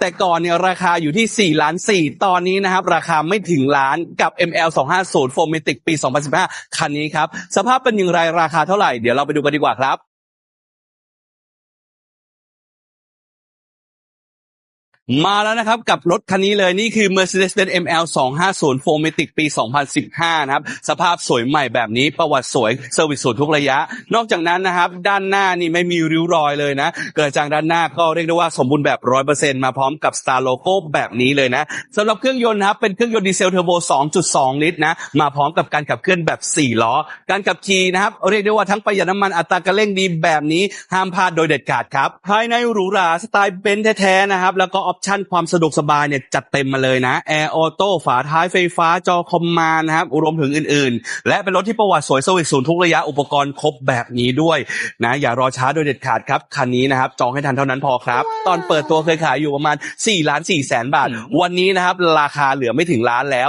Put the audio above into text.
แต่ก่อนเนี่ยราคาอยู่ที่ 4 ล้าน 4 ตอนนี้นะครับ ราคาไม่ถึงล้านกับ ML 250 f o r m a t i c ปี 2015 คันนี้ครับ สภาพเป็นอย่างไรราคาเท่าไหร่ เดี๋ยวเราไปดูกันดีกว่าครับ มาแล้วนะครับ กับรถคันนี้เลยนี่คือ Mercedes-Benz ML 250 f o r m a t i c ปี 2015 นะครับ สภาพสวยใหม่แบบนี้ประวัติสวยเซอร์วิสสวยทุกระยะ นอกจากนั้นนะครับ ด้านหน้านี่ไม่มีริ้วรอยเลยนะ เกิดจากด้านหน้าก็เรียกได้ว่าสมบูรณ์แบบ 100%มาพร้อมกับ Star Logo แบบนี้เลยนะสำหรับเครื่องยนต์นะครับ เป็นเครื่องยนต์ดีเซลเทอร์โบ 2.2 ลิตรนะ มาพร้อมกับการขับเคลื่อนแบบ 4 ล้อ การขับขี่นะครับเรียกได้ว่าทั้งประหยัดน้ำมันอัตราการเร่งดีแบบนี้ห้ามพลาดโดยเด็ดขาดครับภายในหรูหราสไตล์เบนซ์แท้ๆนะครับแล้วก็ออปชั่นความสะดวกสบายเนี่ยจัดเต็มมาเลยนะแอร์ออโต้ฝาท้ายไฟฟ้าจอคอมมานด์นะครับรวมถึงอื่นๆ และเป็นรถที่ประวัติสวยสวิสศูนย์ทุกระยะอุปกรณ์ครบแบบนี้ด้วยนะอย่ารอช้าโดยเด็ดขาดครับ คันนี้นะครับ จองให้ทันเท่านั้นพอครับ ตอนเปิดตัวเคยขายอยู่ประมาณ4ล้าน4แสนบาท วันนี้นะครับ ราคาเหลือไม่ถึงล้านแล้ว